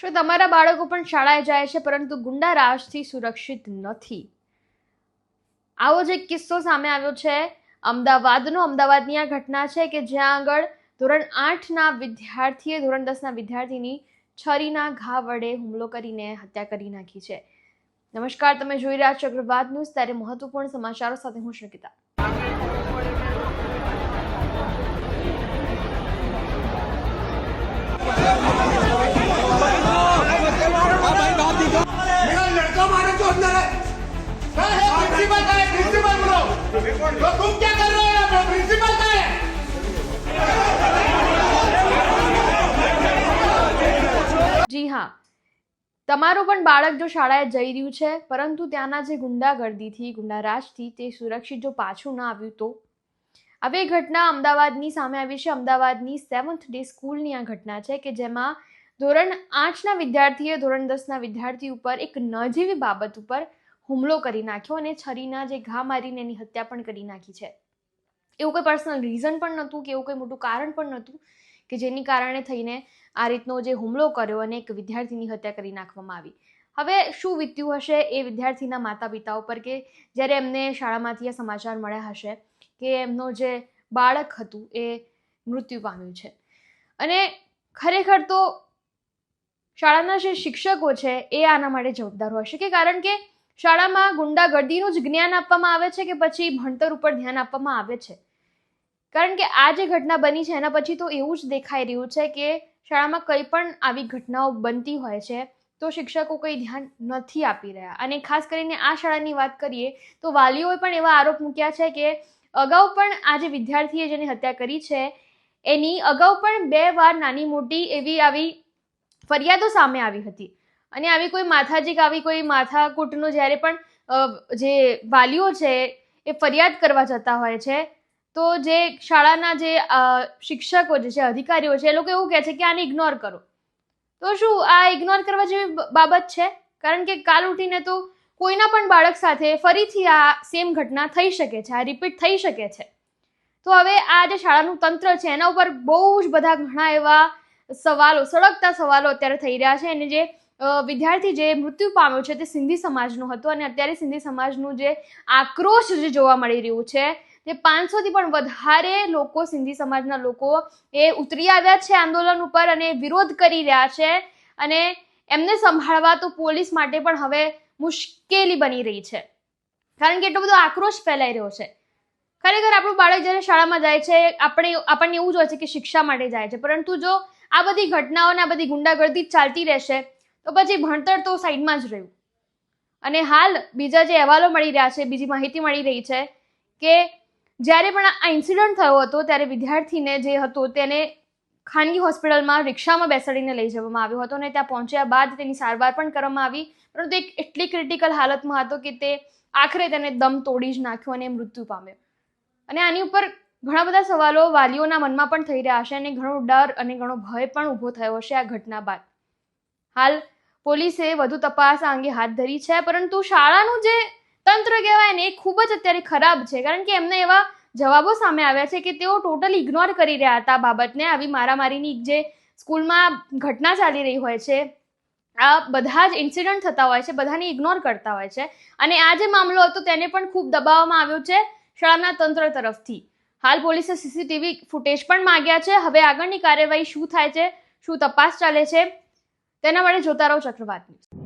શું તમારા બાળકો પણ શાળાએ જાય છે, પરંતુ ગુંડા રાજથી સુરક્ષિત નથી? આવો જ એક કિસ્સો સામે આવ્યો છે. અમદાવાદનો અમદાવાદની આ ઘટના છે કે જ્યાં આગળ ધોરણ આઠના વિદ્યાર્થીએ ધોરણ દસના વિદ્યાર્થીની છરીના ઘા વડે હુમલો કરીને હત્યા કરી નાખી છે. નમસ્કાર, તમે જોઈ રહ્યા છો અગ્રવાદ ન્યૂઝ. ત્યારે મહત્વપૂર્ણ સમાચારો સાથે હું શ્રકિતા प्रिंसिपल का है प्रिंसिपल बोलो तो तुम क्या कर रहे हो यहाँ पे प्रिंसिपल का है જી હા તમારું પણ બાળક જો શાળાએ જઈ રહ્યું છે પરંતુ ત્યાંના જે ગુંડાગર્દીથી ગુંડારાજથી તે સુરક્ષિત જો પાછું ના આવ્યું તો હવે એ ઘટના અમદાવાદની સામે આવી છે અમદાવાદની સેવન્થ ડે સ્કૂલની આ ઘટના છે કે જેમાં ધોરણ આઠના વિદ્યાર્થીએ ધોરણ દસના વિદ્યાર્થી ઉપર એક નજીવી બાબત ઉપર હુમલો કરી નાખ્યો અને છરીના જે ઘા મારીને એની હત્યા પણ કરી નાખી છે. એવું કોઈ પર્સનલ રીઝન પણ નહોતું કે એવું કોઈ મોટું કારણ પણ નહોતું કે જેની કારણે થઈને આ રીતનો જે હુમલો કર્યો અને એક વિદ્યાર્થીની હત્યા કરી નાખવામાં આવી. હવે શું વીત્યું હશે એ વિદ્યાર્થીના માતા પિતા ઉપર કે જ્યારે એમને શાળામાંથી આ સમાચાર મળ્યા હશે કે એમનો જે બાળક હતું એ મૃત્યુ પામ્યું છે. અને ખરેખર તો શાળાના જે શિક્ષકો છે એ આના માટે જવાબદાર હશે કે કારણ કે શાળામાં ગુંડાગર્દીનું જ જ્ઞાન આપવામાં આવે છે કે પછી ભણતર ઉપર ધ્યાન આપવામાં આવે છે? કારણ કે આ જે ઘટના બની છે, એના પછી તો એવું જ દેખાઈ રહ્યું છે કે શાળામાં કંઈ પણ આવી ઘટનાઓ બનતી હોય છે, તો શિક્ષકો કંઈ ધ્યાન નથી આપી રહ્યા. અને ખાસ કરીને આ શાળાની વાત કરીએ, તો વાલીઓએ પણ એવા આરોપ મૂક્યા છે કે અગાઉ પણ આ જે વિદ્યાર્થીએ જેની હત્યા કરી છે, એની અગાઉ પણ બે વાર નાની મોટી એવી આવી ફરિયાદો સામે આવી હતી. અને આવી કોઈ માથાજીક, આવી કોઈ માથાકૂટનું જ્યારે પણ જે વાલીઓ છે એ ફરિયાદ કરવા જતા હોય છે, તો જે શાળાના જે શિક્ષકો જે છે અધિકારીઓ છે, એ લોકો એવું કહે છે કે આને ઇગ્નોર કરો. તો શું આ ઇગ્નોર કરવા જેવી બાબત છે? કારણ કે કાલ ઉઠીને તો કોઈના પણ બાળક સાથે ફરીથી આ સેમ ઘટના થઈ શકે છે, આ રિપીટ થઈ શકે છે. તો હવે આ જે શાળાનું તંત્ર છે, એના ઉપર બહુ જ બધા ઘણા એવા સવાલો, સળગતા સવાલો અત્યારે થઈ રહ્યા છે, અને જે વિદ્યાર્થી જે મૃત્યુ પામ્યો છે તે સિંધી સમાજનો હતો અને અત્યારે સિંધી સમાજનું જે આક્રોશ જે જોવા મળી રહ્યું છે તે પાંચસોથી પણ વધારે લોકો સિંધી સમાજના લોકો એ ઉતરી આવ્યા છે આંદોલન ઉપર અને વિરોધ કરી રહ્યા છે અને એમને સંભાળવા તો પોલીસ માટે પણ હવે મુશ્કેલી બની રહી છે. કારણ કે એટલો બધો આક્રોશ ફેલાઈ રહ્યો છે. ખરેખર આપણું બાળક જ્યારે શાળામાં જાય છે, આપણે આપણને એવું જ હોય છે કે શિક્ષા માટે જાય છે. પરંતુ જો આ બધી ઘટનાઓ આ બધી ગુંડાગર્દી ચાલતી રહેશે તો પછી ભણતર તો સાઈડમાં જ રહ્યું. અને હાલ બીજા જે અહેવાલો મળી રહ્યા છે, બીજી માહિતી મળી રહી છે કે જ્યારે પણ આ ઇન્સિડન્ટ થયો હતો, ત્યારે વિદ્યાર્થીને જે હતો તેને ખાનગી હોસ્પિટલમાં રિક્ષામાં બેસાડીને લઈ જવામાં આવ્યો હતો અને ત્યાં પહોંચ્યા બાદ તેની સારવાર પણ કરવામાં આવી. પરંતુ એક એટલી ક્રિટિકલ હાલતમાં હતો કે તે આખરે તેને દમ તોડી જ નાખ્યો અને મૃત્યુ પામ્યો. અને આની ઉપર ઘણા બધા સવાલો વાલીઓના મનમાં પણ થઈ રહ્યા હશે અને ઘણો ડર અને ઘણો ભય પણ ઊભો થયો હશે આ ઘટના બાદ. હાલ પોલીસે વધુ તપાસ આ અંગે હાથ ધરી છે, પરંતુ શાળાનું જે તંત્ર કહેવાય ને, એ ખૂબ જ અત્યારે ખરાબ છે. કારણ કે એમને એવા જવાબો સામે આવ્યા છે કે તેઓ ટોટલી ઇગ્નોર કરી રહ્યા હતા બાબતને. આવી મારામારીની જે સ્કૂલમાં ઘટના ચાલી રહી હોય છે, આ બધા જ ઇન્સિડન્ટ થતા હોય છે, બધાને ઇગ્નોર કરતા હોય છે. અને આ જે મામલો હતો તેને પણ ખૂબ દબાવવામાં આવ્યો છે શાળાના તંત્ર તરફથી. હાલ પોલીસે સીસીટીવી ફૂટેજ પણ માંગ્યા છે. હવે આગળની કાર્યવાહી શું થાય છે, શું તપાસ ચાલે છે તેના માટે જોતા રહો ચક્રવાત ન્યૂઝ.